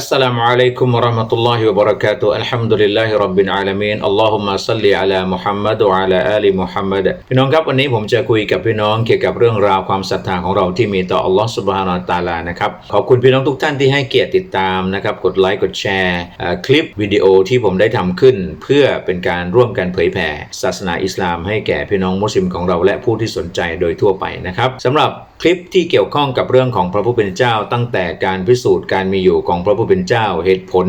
السلام عليكم ورحمة الله وبركاته الحمد لله رب العالمين اللهم صل على محمد وعلى آل محمد พี่น้องครับวันนี้ผมจะคุยกับพี่น้องเกี่ยวกับเรื่องราวความศรัทธาของเราที่มีต่ออัลลอฮ์สุบฮานาอัลตะอาลานะครับขอบคุณพี่น้องทุกท่านที่ให้เกียรติติดตามนะครับกดไลค์กดแชร์เอ่อคลิปวิดีโอที่ผมได้ทำขึ้น เพื่อเป็นการร่วมกันเผยแผ่ศาสนาอิสลามให้แก่พี่น้องมุสลิมของเราและผู้ที่สนใจโดยทั่วไปนะครับสำหรับ คลิปที่เกี่ยวข้องกับเรื่องของพระผู้เป็นเจ้า ตั้งแต่การพิสูจน์การมีอยู่ของพระผู้เป็นเจ้าเหตุผล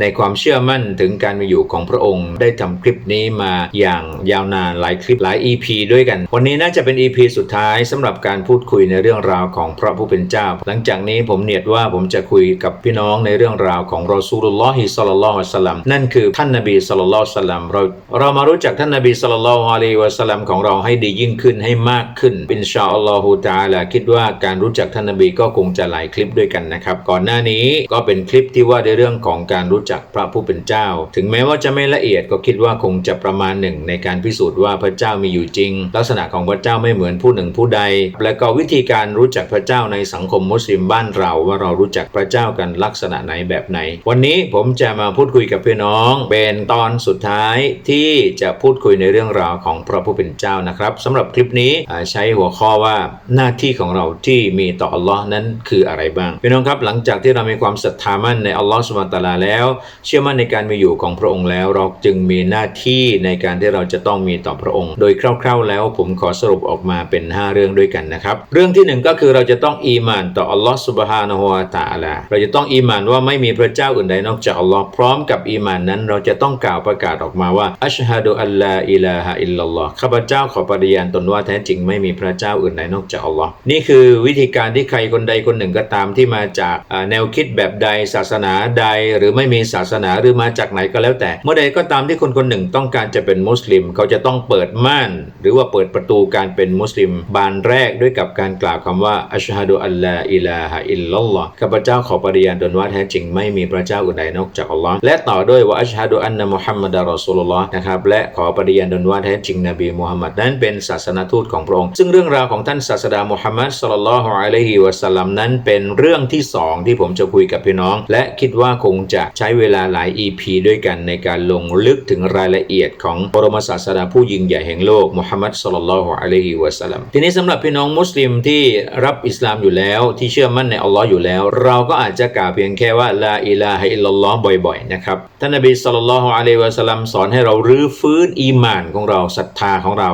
ในความเชื่อมั่นถึงการมีอยู่ของพระองค์ ได้ทำคลิปนี้มาอย่างยาวนานหลายคลิปหลาย EP ด้วยกัน วันนี้น่าจะเป็น EP สุดท้ายสำหรับการพูดคุยในเรื่องราวของพระผู้เป็นเจ้า หลังจากนี้ผมเนียดว่าผมจะคุยกับพี่น้องในเรื่องราวของรอซูลุลลอฮิสลลลลอฮุสลัมนั่นคือท่านนบีสลลลลอฮุสลัมเราเรามารู้จักท่านนบีสลลลลอฮุอะลัยฮิวะสลัมของเราให้ดียิ่งขึ้นให้มากขึ้นอินชาอัลลอฮุตาลาคิดว่าการรู้จักท่านนบีก็คงจะหลายคลิปด้วยกันนะครับ ก่อนหน้านี้ก็เป็นคลิปที่ว่าในเรื่องของการรู้จักพระผู้เป็นเจ้า ถึงแม้ว่าจะไม่ละเอียดก็คิดว่าคงจะประมาณหนึ่งในการพิสูจน์ว่าพระเจ้ามีอยู่จริง ลักษณะของพระเจ้าไม่เหมือนผู้หนึ่งผู้ใด และก็วิธีการรู้จักพระเจ้าในสังคมมุสลิมบ้านเราว่าเรารู้จักพระเจ้ากันลักษณะไหนแบบไหน วันนี้ผมจะมาพูดคุยกับพี่น้อง เป็นตอนสุดท้ายที่จะพูดคุยในเรื่องราวของพระผู้เป็นเจ้านะครับสำหรับคลิปนี้ใช้หัวข้อว่าหน้าที่ของเราที่มีต่ออัลลอฮ์นั้นคืออะไรบ้างพี่น้องครับหลังจากที่เรามีความศรัทธามั่นในอัลลอฮ์สุบานตะอาลาแล้ว เชื่อมั่นในการมีอยู่ของพระองค์แล้ว เราจึงมีหน้าที่ในการที่เราจะต้องมีต่อพระองค์ โดยคร่าว ๆ แล้วผมขอสรุปออกมาเป็น 5 เรื่องด้วยกันนะครับ เรื่องที่หนึ่งก็คือเราจะต้องอีมานต่ออัลลอฮ์สุบฮานะฮูวะตะอาลาเราจะต้องอีมานว่าไม่มีพระเจ้าอื่นใดนอกจากอัลลอฮ์พร้อมกับอีมานนั้น เราจะต้องกล่าวประกาศออกมาว่าอัชฮะดูอัลลาอิลาฮะอิลลัลลอฮ์ข้าพเจ้าขอปฏิญาณตนว่าแท้จริงไม่มีพระเจ้าอื่นใดนอกจากอัลลอฮ์นี่คือวิธีการที่ใครคนใดคนหนึ่งก็ตามที่มาจากแนวคิดแบบใดศาสนาใด หรือไม่มีศาสนาหรือมาจากไหนก็แล้วแต่ เมื่อใดก็ตามที่คนคนหนึ่งต้องการจะเป็นมุสลิม เขาจะต้องเปิดม่าน หรือว่าเปิดประตูการเป็นมุสลิม บานแรกด้วยกับการกล่าวคำว่าอัชฮะดูอัลลาอิลาฮะอิลลัลลอฮ์ข้าพเจ้าขอปฏิญาณตนว่าแท้จริงไม่มีพระเจ้าอื่นใดนอกจากอัลลอฮ์และต่อด้วยว่าอัชฮะดูอันนะมุฮัมมัดรอซูลุลลอฮ์นะครับและขอปฏิญาณตนว่าแท้จริงนบีมุฮัมมัดนั้นเป็นศาสนทูตของพระองค์ซึ่งเรื่องราวของท่านศาสดามุฮัมมัดศ็อลลัลฮุอะลัยฮิวะสัลลัมนั้นเป็นเรื่องที่สองที่ผมจะคุยกับพี่น้อง และคิดว่าคงจะใช้เวลาหลาย EP ด้วยกันในการลงลึกถึงรายละเอียดของบรมศาสดาผู้ยิ่งใหญ่แห่งโลกมุฮัมมัดศ็อลลัลฮุอะลัยฮิวะสัลลัมทีนี้สำหรับพี่น้องมุสลิมที่รับอิสลามอยู่แล้วที่เชื่อมั่นในอัลลอฮ์อยู่แล้ว เราก็อาจจะกล่าวเพียงแค่ว่าลาอิลาฮะอิลลัลลอฮ์บ่อยๆนะครับท่านนบีศ็อลลัลลอฮุอะลัยฮิวะสัลลัมสอนให้เรารื้อฟื้นอีมานของเราศรัทธาของเรา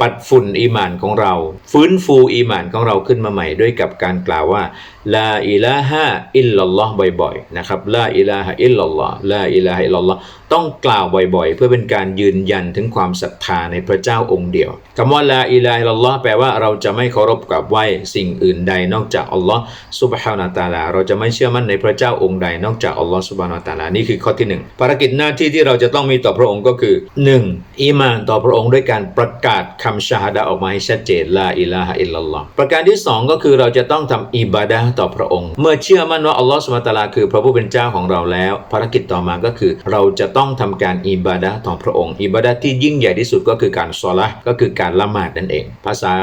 ปัดฝุ่นอีหมานของเรา ฟื้นฟูอีหมานของเราขึ้นมาใหม่ด้วยกับการกล่าวว่าลาอิลาฮะอิลลัลลอฮ์บ่อยๆนะครับลาอิลาฮะอิลลัลลอฮ์ลาอิลาฮะอิลลัลลอฮ์ต้องกล่าวบ่อยๆ เพื่อเป็นการยืนยันถึงความศรัทธาในพระเจ้าองค์เดียวคำว่าลาอิลาฮะอิลลัลลอฮ์แปลว่าเราจะไม่เคารพกับไหว้สิ่งอื่นใดนอกจากอัลลอฮ์ซุบฮานาตะอาลา เราจะไม่เชื่อมั่นในพระเจ้าองค์ใดนอกจากอัลลอฮ์ซุบฮานาตะอาลานี่คือข้อที่หนึ่งภารกิจหน้าที่ที่เราจะต้องมีต่อพระองค์ก็คือหนึ่งอีมานต่อพระองค์ด้วยการประกาศคำชาฮดะออกมาให้ชัดเจนลาอิลาฮะอิลลัลลอฮ์ประการที่สองก็คือเราจะต้องทำอิบาดะห์ต่อพระองค์ เมื่อเชื่อมั่นว่าอัลลอฮ์สุบตาลาคือพระผู้เป็นเจ้าของเราแล้ว ภารกิจต่อมาก็คือ เราจะต้องทำการอิบาดะห์ต่อพระองค์ อิบาดะห์ที่ยิ่งใหญ่ที่สุดก็คือการซอละห์ก็คือการละหมาดนั่นเอง ภาษา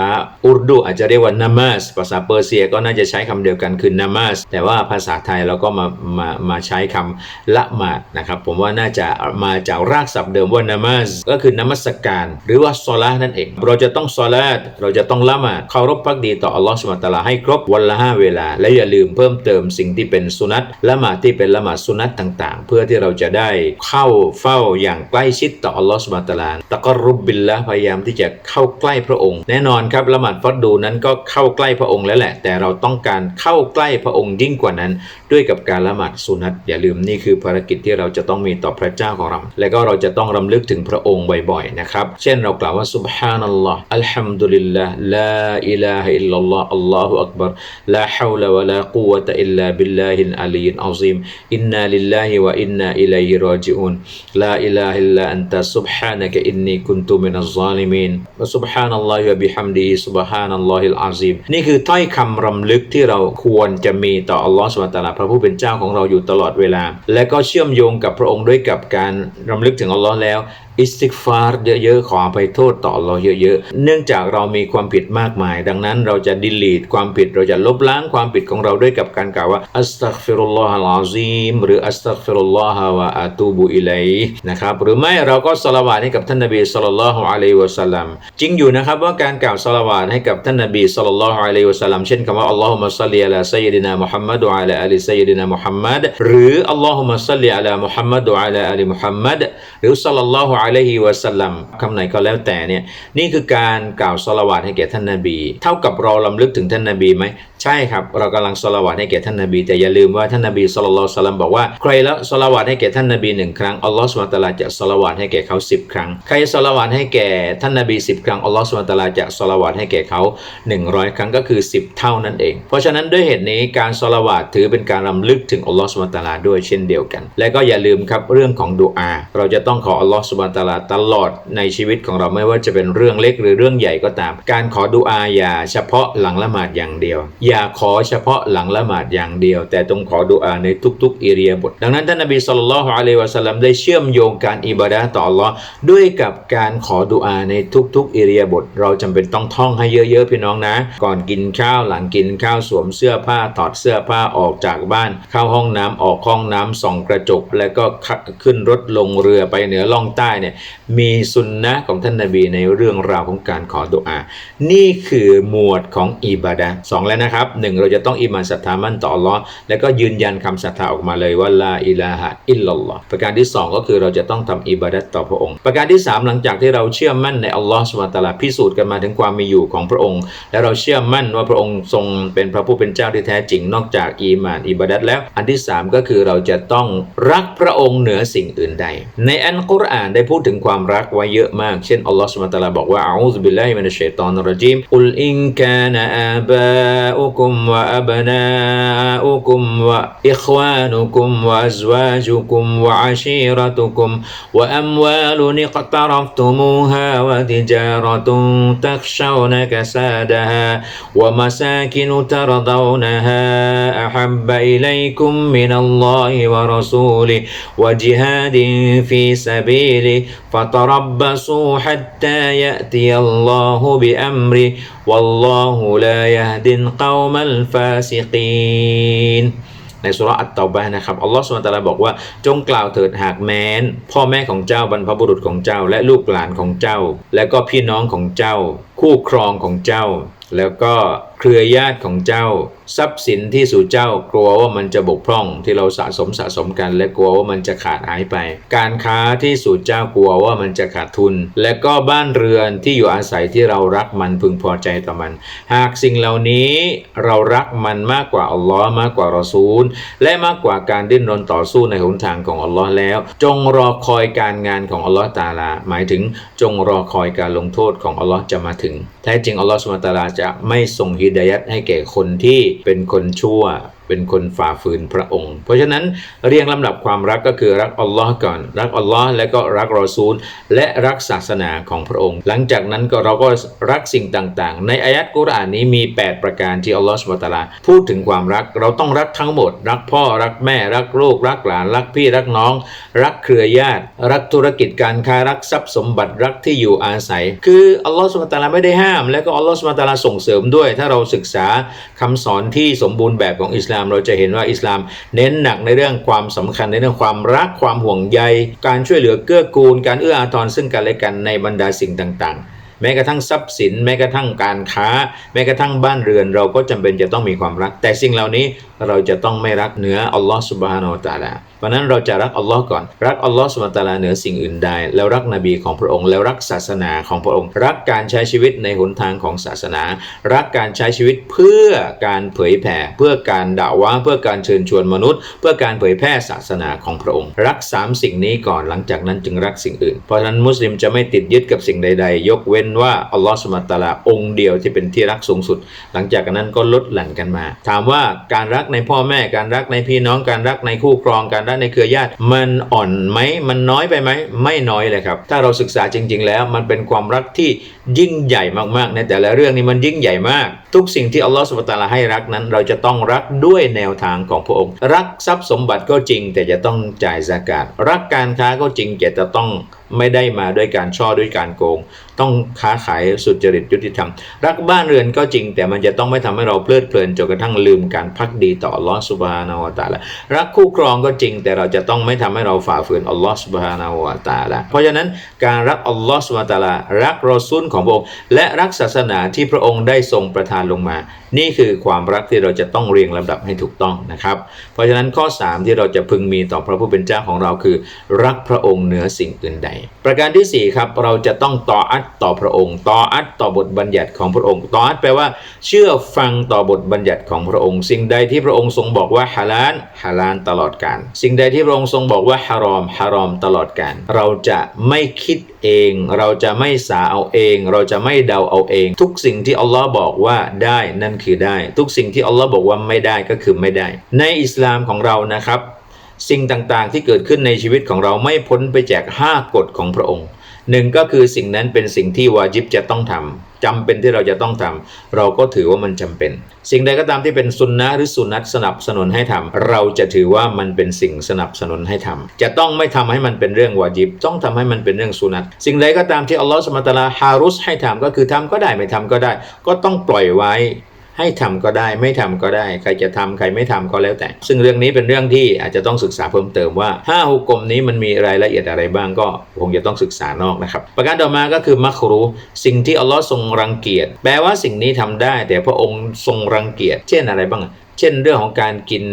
อุรดูอาจจะเรียกว่านามาสภาษาเปอร์เซียก็น่าจะใช้คำเดียวกันคือนามาสแต่ว่าภาษาไทยเราก็มามามาใช้คำละหมาดนะครับผมว่าน่าจะมาจากรากศัพท์เดิมว่านามาสก็คือนมัสการ หรือว่าซอละห์นั่นเอง เราจะต้องซอละห์เราจะต้องละหมาดเคารพพักดีต่ออัลลอฮ์สุบตาลาให้ครบวันละห้าเวลาและอย่าลืมเพิ่มเติมสิ่งที่เป็นสุนัตละหมาดที่เป็นละหมาดสุนัตต่างๆ เพื่อที่เราจะได้เข้าเฝ้าอย่างใกล้ชิดต่ออัลลอฮ์สุบานะตะอาลาตะกรุบบิลละพยายามที่จะเข้าใกล้พระองค์ แน่นอนครับละหมาดฟัดดูนั้นก็เข้าใกล้พระองค์แล้วแหละ แต่เราต้องการเข้าใกล้พระองค์ยิ่งกว่านั้น ด้วยกับการละหมาดสุนัตอย่าลืมนี่คือภารกิจที่เราจะต้องมีต่อพระเจ้าของเรา และก็เราจะต้องรำลึกถึงพระองค์บ่อยๆนะครับเช่นเรากล่าวว่าซุบฮานัลลอฮ์อัลฮัมดุลิลลาห์ลาอิลาฮะอิลลัลลอฮ์อัลลอฮุอักบัรลาฮาวลากุวะตะอิลลาบิลลาฮิลอาลีนอะซีมอินนาลิลลาฮิวะอินนาอิลัยฮิรอจิอูนลาอิลาฮะอิลลาอันตะซุบฮานะกะอินนีกุนตุมินัซซาลิมีนวะซุบฮานัลลอฮิวะบิฮัมดิฮิซุบฮานัลลอฮิลอาซีมนี่คือถ้อยคำรำลึกที่เราควรจะมีต่ออัลลอฮ์สุบฮานะฮูวะตาลาพระผู้เป็นเจ้าของเราอยู่ตลอดเวลา และก็เชื่อมโยงกับพระองค์ด้วยกับการรำลึกถึงอัลลอฮ์แล้วอิสติกฟาร์เยอะๆ ขออภัยโทษต่อเราเยอะๆ เนื่องจากเรามีความผิดมากมาย ดังนั้นเราจะดิลีทความผิด เราจะลบล้างความผิดปิดของเราด้วยกับการกล่าวว่าอัสตัฆฟิรุลลอฮะลาซีมหรืออัสตัฆฟิรุลลอฮะวะอาตูบุอิลัยนะครับหรือไม่เราก็สละวาดให้กับท่านนบีสัลลัลลอฮุอะลัยฮิวะสัลลัมจริงอยู่นะครับว่าการกล่าวสละวาดให้กับท่านนบีสัลลัลลอฮุอะลัยฮิวะสัลลัมเช่นคำว่าอัลลอฮุมะซัลลิอะลาซัยยิดินามุฮัมมัดวะอะลาอาลีซัยยิดินามุฮัมมัดหรืออัลลอฮุมะซัลลิอะลามุฮัมมัดวะอะลาอาลีมุฮัมมัดหรือสัลลัลลอฮุอะลัยฮิวะสัลลัมคำไหนก็แล้วแต่เนี่ยนี่คือการกล่าวสละวาดให้แก่ท่านนบี เท่ากับเราลำลึกถึงท่านนบีไหมใช่ครับ เรากำลังสละวาดให้แก่ท่านนบีแต่อย่าลืมว่าท่านนบีสุลต่านสลัมบอกว่าใครละสละวาดให้แก่ท่านนบีหนึ่งครั้งอัลลอฮฺสุลตาลาจะสละวาดให้แก่เขาสิบครั้ง ใครสละวาดให้แก่ท่านนบีสิบครั้งอัลลอฮฺสุลตาลาจะสละวาดให้แก่เขาหนึ่งร้อยครั้งก็คือสิบเท่านั่นเอง เพราะฉะนั้นด้วยเหตุนี้การสละวาดถือเป็นการรำลึกถึงอัลลอฮฺสุลตาลาด้วยเช่นเดียวกัน และก็อย่าลืมครับเรื่องของดุอาเราจะต้องขออัลลอฮฺสุลตาลาตลอดในชีวิตของเราไม่ว่าจะเป็นเรื่องเล็กหรือเรื่องใหญ่ก็ตาม การขอดุอาอย่าเฉพาะหลังละหมาดอย่างเดียวอย่าขอเฉพาะหลังละหมาดอย่างเดียว แต่ต้องขอดุอาในทุกๆอิริยาบถดังนั้นท่านนบีสุลต่านละฮ์อะลัยฮิวะสัลลัมได้เชื่อมโยงการอิบาดะต่ออัลลอฮ์ด้วยกับการขอดุอาในทุกๆอิริยาบถเราจำเป็นต้องท่องให้เยอะๆพี่น้องนะ ก่อนกินข้าวหลังกินข้าวสวมเสื้อผ้าถอดเสื้อผ้าออกจากบ้าน เข้าห้องน้ำออกห้องน้ำส่องกระจก แล้วก็ขึ้นรถลงเรือไปเหนือล่องใต้เนี่ยมีสุนนะของท่านนบีในเรื่องราวของการขอดุอา นี่คือหมวดของอิบาดะสองแล้วนะครับครับหนึ่งเราจะต้องอิมานศรัทธามั่นต่ออัลลอฮ์แล้วก็ยืนยันคำศรัทธาออกมาเลยว่าลาอิลาฮะอิลลัลลอฮ์ประการที่สองก็คือเราจะต้องทำอิบาดะห์ต่อพระองค์ ประการที่สามหลังจากที่เราเชื่อมั่นในอัลลอฮ์สุบฮานะฮูวะตะอาลาพิสูจน์กันมาถึงความมีอยู่ของพระองค์ และเราเชื่อมั่นว่าพระองค์ทรงเป็นพระผู้เป็นเจ้าที่แท้จริงนอกจากอีมานอิบาดะห์แล้ว อันที่สามก็คือเราจะต้องรักพระองค์เหนือสิ่งอื่นใด ในอัลกุรอานได้พูดถึงความรักไว้เยอะมาก เช่นอัลลอฮ์สุบฮานะฮูวะตะอาลาบอกว่าอูซุบิลลาฮิมินัชชัยฏอนรจีมกุลอินกานะอาบาอุกุมวะอับนาอุกุมวะอิควานุกุมวะอัซว าจุกุมวะอาชีรตุกุมวะอัมวาลุนิกตรฟตุมูฮาวะติจารตุตักชาวนะกะซาดะฮาวะมาซากินุตรดาวนะฮาอะฮับบะอิลัยกุมมินัลลอฮิวะรอซูลิวะจิฮาดินฟีซะบีลิฟะตรับบะซูฮัตตายะติยัลลอฮุบิอัมริ والله لا يهدي القوم الفاسقين ในสุราะห์อัตเตาบะห์นะครับอัลลอฮฺสุลตาราบอกว่า จงกล่าวเถิดหากแม้น พ่อแม่ของเจ้าบรรพบุรุษของเจ้า และลูกหลานของเจ้า และก็พี่น้องของเจ้า คู่ครองของเจ้า แล้วก็ เครือญาติของเจ้า ทรัพย์สินที่สู่เจ้ากลัวว่ามันจะบกพร่องที่เราสะสมสะสมกัน และกลัวว่ามันจะขาดหายไป การค้าที่สู่เจ้ากลัวว่ามันจะขาดทุน และก็บ้านเรือนที่อยู่อาศัยที่เรารักมันพึงพอใจต่อมัน หากสิ่งเหล่านี้เรารักมันมากกว่าอัลลอฮ์มากกว่ารอซูล และมากกว่าการดิ้นรนต่อสู้ในหนทางของอัลลอฮ์แล้ว จงรอคอยการงานของอัลลอฮ์ตาลา หมายถึงจงรอคอยการลงโทษของอัลลอฮ์จะมาถึงแท้จริงอัลลอฮ์สุบฮาตาลาจะไม่ทรงฮิดายัดให้แก่คนที่เป็นคนชั่ว เป็นคนฝ่าฝืนพระองค์ เพราะฉะนั้นเรียงลำดับความรักก็คือรักอัลลอฮ์ก่อน รักอัลลอฮ์และก็รักรอซูล และรักศาสนาของพระองค์ หลังจากนั้นก็เราก็รักสิ่งต่างๆ ในอายัดกุรอานนี้มี 8 ประการที่อัลลอฮ์สุบตาลาพูดถึงความรักเราต้องรักทั้งหมด รักพ่อรักแม่รักลูกรักหลาน รักพี่รักน้อง รักเครือญาติ รักธุรกิจการค้ารักทรัพย์สมบัติรักที่อยู่อาศัย คืออัลลอฮ์สุบตาลาไม่ได้ห้าม และก็อัลลอฮ์สุบตาลาส่งเสริมด้วย ถ้าเราศึกษาคำสอนที่สมบูรณ์แบบของอิสลามเราจะเห็นว่าอิสลามเน้นหนักในเรื่องความสำคัญในเรื่องความรักความห่วงใย การช่วยเหลือเกื้อกูล การเอื้ออาทรซึ่งกันและกันในบรรดาสิ่งต่างๆ แม้กระทั่งทรัพย์สิน แม้กระทั่งการค้า แม้กระทั่งบ้านเรือน เราก็จำเป็นจะต้องมีความรัก แต่สิ่งเหล่านี้เราจะต้องไม่รักเหนืออัลลอฮ์สุบฮานาอัลตาลาเพราะนั้นเราจะรักอัลลอฮ์ก่อน รักอัลลอฮ์สุบฮานาอัลตาลาเหนือสิ่งอื่นใดแล้วรักนบีของพระองค์ แล้วรักศาสนาของพระองค์ รักการใช้ชีวิตในหนทางของศาสนา รักการใช้ชีวิตเพื่อการเผยแผ่เพื่อการด่าว่าเพื่อการเชิญชวนมนุษย์ เพื่อการเผยแพร่ศาสนาของพระองค์ รักสามสิ่งนี้ก่อนหลังจากนั้นจึงรักสิ่งอื่น เพราะฉะนั้นมุสลิมจะไม่ติดยึดกับสิ่งใด ๆ ยกเว้นว่าอัลลอฮ์สุบานตะอาลาองค์เดียวที่เป็นที่รักสูงสุด หลังจากนั้นก็ลดหลั่นกันมา ถามว่าการรักในพ่อแม่การรักในพี่น้องการรักในคู่ครองการรักในเครือญาติ มันอ่อนไหมมันน้อยไปไหมไม่น้อยเลยครับ ถ้าเราศึกษาจริง ๆ แล้วมันเป็นความรักที่ยิ่งใหญ่มากๆ ในแต่ละเรื่องนี้มันยิ่งใหญ่มากทุกสิ่งที่อัลลอฮฺสุบตาลาให้รักนั้น เราจะต้องรักด้วยแนวทางของพระองค์ รักทรัพย์สมบัติก็จริง แต่จะต้องจ่ายสากาศรักการค้าก็จริงแต่จะต้องไม่ได้มาด้วยการช่อด้วยการโกง ต้องค้าขายสุจริตยุติธรรม รักบ้านเรือนก็จริง แต่มันจะต้องไม่ทำให้เราเพลิดเพลินจนกระทั่งลืมการพักดีต่ออัลลอฮฺสุบฮานาวตาลารักคู่ครองก็จริง แต่เราจะต้องไม่ทำให้เราฝ่าฝืนอัลลอฮฺสุบฮานาวตาลาเพราะฉะนั้นการรักอัลลอฮฺสุบฮานะฮูวตาลารักรอซูลของพระองค์และรักศาสนาที่พระองค์ได้ทรงประทานลงมานี่คือความรักที่เราจะต้องเรียงลำดับให้ถูกต้องนะครับ เพราะฉะนั้นข้อ 3 ที่เราจะพึงมีต่อพระผู้เป็นเจ้าของเราคือ รักพระองค์เหนือสิ่งอื่นใด ประการที่4ครับเราจะต้องต่ออัดต่อพระองค์ ต่ออัดต่อบทบัญญัติของพระองค์ ต่ออัดแปลว่า เชื่อฟังต่อบทบัญญัติของพระองค์ สิ่งใดที่พระองค์ทรงบอกว่าฮาลาลฮาลาลตลอดกาลสิ่งใดที่พระองค์ทรงบอกว่าฮารอมฮารอมตลอดกาลเราจะไม่คิดเอง เราจะไม่สาเอาเอง เราจะไม่เดาเอาเอง ทุกสิ่งที่อัลลอฮ์บอกว่าได้นั่นคือได้ ทุกสิ่งที่อัลลอฮ์บอกว่าไม่ได้ก็คือไม่ได้ ในอิสลามของเรานะครับ สิ่งต่างๆที่เกิดขึ้นในชีวิตของเราไม่พ้นไปจาก 5 กฎของพระองค์หนึ่งก็คือสิ่งนั้นเป็นสิ่งที่วาจิบจะต้องทำจำเป็นที่เราจะต้องทำเราก็ถือว่ามันจำเป็น สิ่งใดก็ตามที่เป็นสุนนะหรือสุนัตสนับสนุนให้ทำเราจะถือว่ามันเป็นสิ่งสนับสนุนให้ทำจะต้องไม่ทำให้มันเป็นเรื่องวาจิบ ต้องทำให้มันเป็นเรื่องสุนัตสิ่งใดก็ตามที่อัลลอฮฺสุบฮาตาลาฮารุสให้ทำก็คือทำก็ได้ไม่ทำก็ได้ ก็ต้องปล่อยไว้ ให้ทำก็ได้ไม่ทำก็ได้ ใครจะทำใครไม่ทำก็แล้วแต่ ซึ่งเรื่องนี้เป็นเรื่องที่อาจจะต้องศึกษาเพิ่มเติมว่าห้าหุกกลมนี้มันมีรายละเอียดอะไรบ้างก็คงจะต้องศึกษานอกนะครับ ประการต่อมาก็คือมักรูสิ่งที่อัลลอฮ์ทรงรังเกียจแปลว่าสิ่งนี้ทำได้ แต่พระองค์ทรงรังเกียจเช่นอะไรบ้าง เช่นเรื่องของการกิน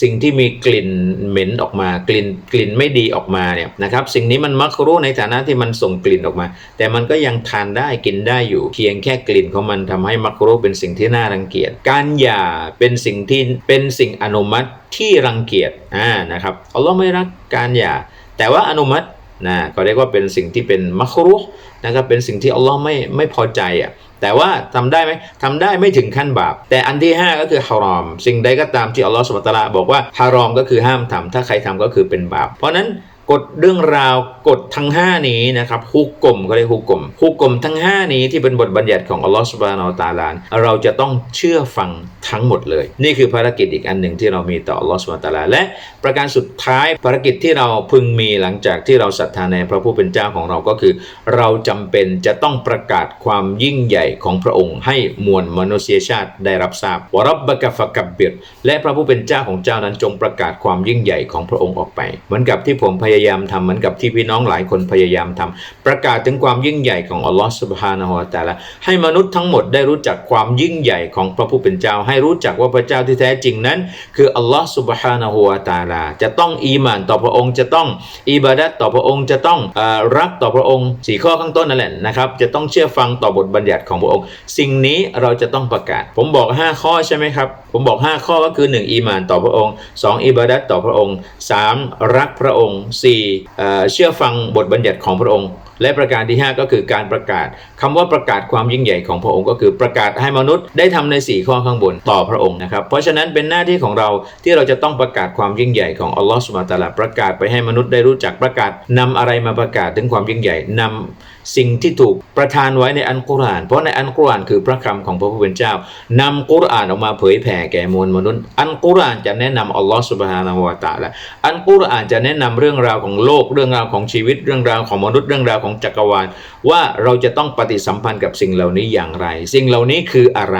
สิ่งที่มีกลิ่นเหม็นออกมากลิ่นกลิ่นไม่ดีออกมาเนี่ยนะครับสิ่งนี้มันมักรู้ในฐานะที่มันส่งกลิ่นออกมา แต่มันก็ยังทานได้กินได้อยู่ เพียงแค่กลิ่นของมันทำให้มักรู้เป็นสิ่งที่น่ารังเกียจ การหย่าเป็นสิ่งที่เป็นสิ่งอนุมัติที่รังเกียจอ่านะครับอัลลอฮ์ไม่รักการหย่า แต่ว่าอนุมัตินะก็เรียกว่าเป็นสิ่งที่เป็นมักรู้นะครับเป็นสิ่งที่อัลลอฮ์ไม่ไม่พอใจอะ แต่ว่าทำได้ไหมทำได้ไม่ถึงขั้นบาป แต่อันที่ 5 ก็คือฮารอม สิ่งใดก็ตามที่อัลลอฮฺสุบฮานะฮูวะตาลาบอกว่าฮารอมก็คือห้ามทำถ้าใครทำก็คือเป็นบาป เพราะนั้น กฎเรื่องราวกฎทั้ง 5 นี้นะครับฮุกกลมก็เรียกฮุกกลมฮุกกลมทั้ง 5 นี้ที่เป็นบทบัญญัติของอัลลอฮฺสุบานะฮูวะตาลานเราจะต้องเชื่อฟังทั้งหมดเลย นี่คือภารกิจอีกอันหนึ่งที่เรามีต่ออัลลอฮฺสุบานะฮูวะตาลาและประการสุดท้ายภารกิจที่เราพึงมีหลังจากที่เราศรัทธาในพระผู้เป็นเจ้าของเราก็คือ เราจำเป็นจะต้องประกาศความยิ่งใหญ่ของพระองค์ให้มวลมนุษยชาติได้รับทราบวรับบกะฟกับเบียดและพระผู้เป็นเจ้าของเจ้านั้นจงประกาศความยิ่งใหญ่ของพระองค์ออกไป เหมือนกับที่ผมพยายามทำเหมือนกับที่พี่น้องหลายคนพยายามทำประกาศถึงความยิ่งใหญ่ของอัลลอฮฺสุบฮานะฮูวะตาลาให้มนุษย์ทั้งหมดได้รู้จักความยิ่งใหญ่ของพระผู้เป็นเจ้า ให้รู้จักว่าพระเจ้าที่แท้จริงนั้น คืออัลลอฮฺสุบฮานะฮูวะตาลาจะต้องอีมานต่อพระองค์จะต้องอิบาดัตต่อพระองค์จะต้องอรักต่อพระองค์สี่ข้อข้างต้นนั่นแหละนะครับจะต้องเชื่อฟังต่อบทบัญญัติของพระองค์ สิ่งนี้เราจะต้องประกาศ ผมบอก 5 ข้อใช่ไหมครับผมบอก 5 ข้อก็คือ 1 อีมานต่อพระองค์ 2 อิบาดัตต่อพระองค์ 3 รักพระองค์4 เชื่อฟังบทบัญญัติของพระองค์ และประการที่ 5 ก็คือการประกาศคำว่าประกาศความยิ่งใหญ่ของพระองค์ก็คือประกาศให้มนุษย์ได้ทำใน 4 ข้อข้างบนต่อพระองค์นะครับ เพราะฉะนั้นเป็นหน้าที่ของเราที่เราจะต้องประกาศความยิ่งใหญ่ของอัลลอฮฺสุบฮานะตะอาลาประกาศไปให้มนุษย์ได้รู้จักประกาศนำอะไรมาประกาศถึงความยิ่งใหญ่นำ สิ่งที่ถูกประทานไว้ในอัลกุรอาน เพราะในอัลกุรอานคือพระคำของพระผู้เป็นเจ้านำกุรอานออกมาเผยแผ่แก่มวลมนุษย์ อัลกุรอานจะแนะนำอัลลอฮฺสุบฮานะฮูวะตะอาลาอัลกุรอานจะแนะนำเรื่องราวของโลกเรื่องราวของชีวิตเรื่องราวของมนุษย์เรื่องราวของจักรวาล ว่าเราจะต้องปฏิสัมพันธ์กับสิ่งเหล่านี้อย่างไร สิ่งเหล่านี้คืออะไร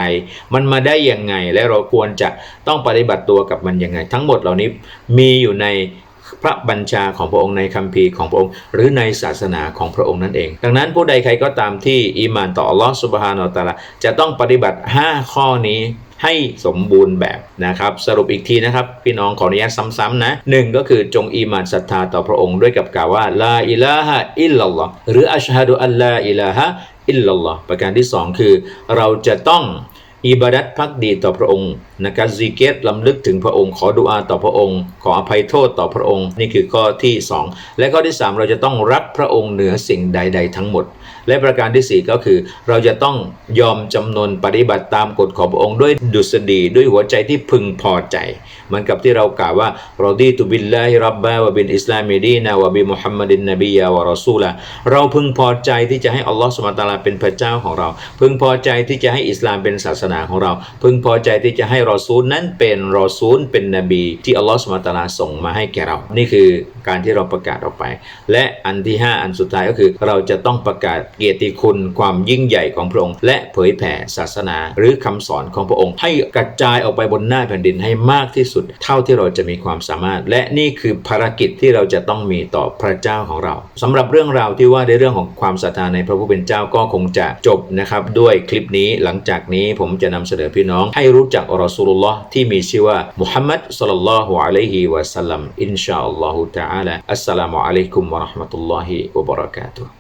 มันมาได้ยังไงและเราควรจะต้องปฏิบัติตัวกับมันยังไง ทั้งหมดเหล่านี้มีอยู่ใน พระบัญชาของพระองค์ในคัมภีร์ของพระองค์ หรือในศาสนาของพระองค์นั่นเอง ดังนั้นผู้ใดใครก็ตามที่อีมานต่ออัลลอฮฺสุบฮานาอัลตาลาจะต้องปฏิบัติ 5 ข้อนี้ให้สมบูรณ์แบบนะครับ สรุปอีกทีนะครับ พี่น้องขออนุญาตซ้ำๆนะหนึ่งก็คือจงอีมานศรัทธาต่อพระองค์ด้วยกับกล่าวว่าลาอิลาฮะอิลลัลลอฮ์หรืออัชฮะดุอัลลาอิลาฮะอิลลัลลอฮ์ประการที่สองคือเราจะต้อง อิบาดัตพักดีต่อพระองค์นะครับซีเกตลำลึกถึงพระองค์ ขอดุอาต่อพระองค์ ขออภัยโทษต่อพระองค์ นี่คือข้อที่สองและข้อที่สามเราจะต้องรักพระองค์เหนือสิ่งใด ๆ ทั้งหมด และประการที่สี่ก็คือ เราจะต้องยอมจำนนปฏิบัติตามกฎของพระองค์ด้วยดุษฎีด้วยหัวใจที่พึงพอใจเหมือนกับที่เรากล่าวว่าเรอดีตุบิลลาฮิรับบะวะบินอิสลามิดีนาวะบิมุฮัมมัดินนบียาวะรอซูละเราพึงพอใจที่จะให้อัลลอฮฺสุบฮาตาลาเป็นพระเจ้าของเรา พึงพอใจที่จะให้อิสลามเป็นศาสนาของเรา พึงพอใจที่จะให้รอซูลนั้นเป็นรอซูลเป็นนบี ที่อัลลอฮฺสุบฮาตาลาส่งมาให้แก่เรา นี่คือการที่เราประกาศออกไป และอันที่ห้าอันสุดท้ายก็คือเราจะต้องประกาศเกียรติคุณความยิ่งใหญ่ของพระองค์ และเผยแผ่ศาสนา หรือคำสอนของพระองค์ ให้กระจายออกไปบนหน้าแผ่นดินให้มากที่สุด เท่าที่เราจะมีความสามารถ และนี่คือภารกิจที่เราจะต้องมีต่อพระเจ้าของเราสำหรับเรื่องราวที่ว่าในเรื่องของความศรัทธาในพระผู้เป็นเจ้าก็คงจะจบนะครับด้วยคลิปนี้หลังจากนี้ผมจะนำเสนอพี่น้อง ให้รู้จักอัลรอซูลุลลอฮ์ที่มีชื่อว่ามุฮัมมัดสุลลัลลอฮุอะลัยฮิวะสัลลัมอินชาอัลลอฮุตะอาลาอัสสลามุอะลัยกุมวะราะห์มะตุลลอฮิวะบะเราะกาตุฮ์